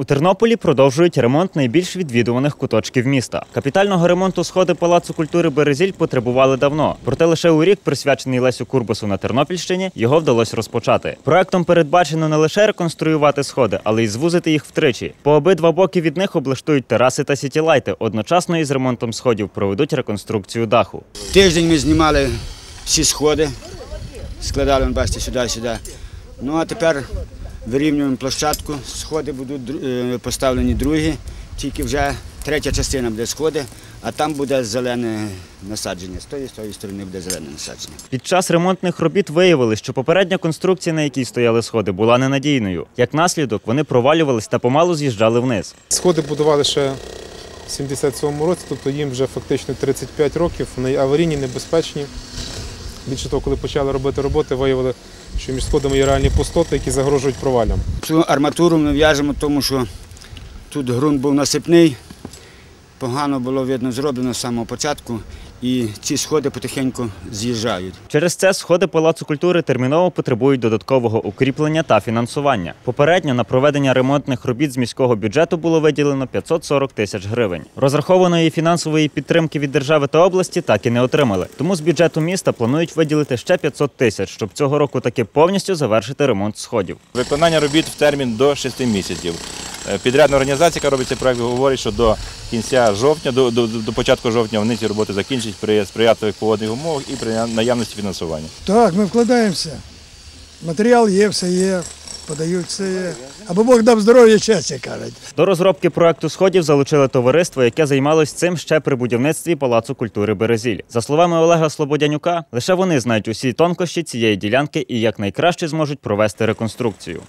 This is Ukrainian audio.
У Тернополі продовжують ремонт найбільш відвідуваних куточків міста. Капітального ремонту сходи Палацу культури Березіль потребували давно. Проте лише у рік, присвячений Лесю Курбасу на Тернопільщині, його вдалося розпочати. Проектом передбачено не лише реконструювати сходи, але й звузити їх втричі. По обидва боки від них облаштують тераси та сітілайти. Одночасно із ремонтом сходів проведуть реконструкцію даху. Тиждень ми знімали всі сходи, складали, бачите, сюди, сюди. Ну а тепер вирівнюємо площадку, сходи будуть е, поставлені другі, тільки вже третя частина буде сходи, а там буде зелене насадження. З тої, з тої сторони буде зелене насадження. Під час ремонтних робіт виявили, що попередня конструкція, на якій стояли сходи, була ненадійною. Як наслідок, вони провалювались та помалу з'їжджали вниз. Сходи будували ще в 77-му році, тобто їм вже фактично 35 років. Вони аварійні, небезпечні. Більше того, коли почали робити роботи, виявили, що між сходами є реальні пустоти, які загрожують провалям. Цю арматуру ми в'яжемо, тому що тут ґрунт був насипний, погано було видно зроблено з самого початку, і ці сходи потихеньку з'їжджають. Через це сходи Палацу культури терміново потребують додаткового укріплення та фінансування. Попередньо на проведення ремонтних робіт з міського бюджету було виділено 540 тисяч гривень. Розрахованої фінансової підтримки від держави та області так і не отримали. Тому з бюджету міста планують виділити ще 500 тисяч, щоб цього року таки повністю завершити ремонт сходів. Виконання робіт в термін до 6 місяців. Е, Підрядна організація, яка робить цей проект, говорить, що до кінця жовтня, до, до, до початку жовтня вони ці роботи закінчать при сприятливих погодних умовах і при наявності фінансування. Так, ми вкладаємося. Матеріал є, все є, подають все є. Аби Бог дав здоров'я, щастя, кажуть. До розробки проекту сходів залучили товариство, яке займалось цим ще при будівництві Палацу культури Березіль. За словами Олега Слободянюка, лише вони знають усі тонкощі цієї ділянки і як найкраще зможуть провести реконструкцію.